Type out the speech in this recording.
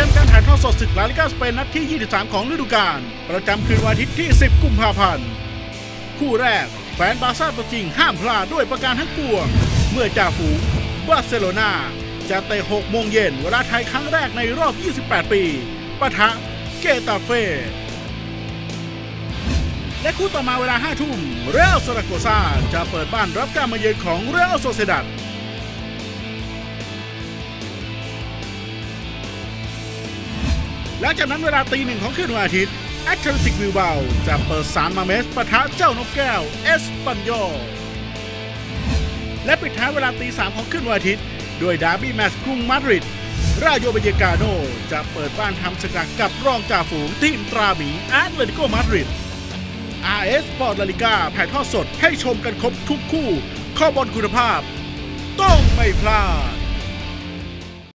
รมการถ่ายทอดสดศึกลาลิกาสเปนนัดที่ 23 ของฤดูกาล ประจำคืนวันอาทิตย์ที่ 10 กุมภาพันธ์ คู่แรก แฟนบาร์ซ่าตัวจริงห้ามพลาดด้วยประการทั้งปวง เมื่อจ่าฝูงบาร์เซโลนาจะเตะ 6 โมงเย็นเวลาไทยครั้งแรกในรอบ 28 ปีปะทะเกตาเฟ่และคู่ต่อมาเวลา 5 ทุ่ม เรอัลซาราโกซาจะเปิดบ้านรับการมาเยือนของเรอัลโซเซดัด หลังจากนั้นเวลาตีหนึ่งของคืนวันอาทิตย์แอตเลติกวิลเบาจะเปิดสารมาเมสปะทะเจ้านกแก้วเอสปันโยและปิดท้ายเวลาตีสามของคืนวันอาทิตย์ด้วยดาร์บี้แมตช์กรุงมาดริดราโยเบเยกาโนจะเปิดบ้านทำสกัดกับรองจ่าฝูงทีมตราหมีแอตเลติโกมาดริด RS ปอร์ตลาลิกาถ่ายทอดสดให้ชมกันครบทุกคู่ ข้อบอลคุณภาพ ต้องไม่พลาด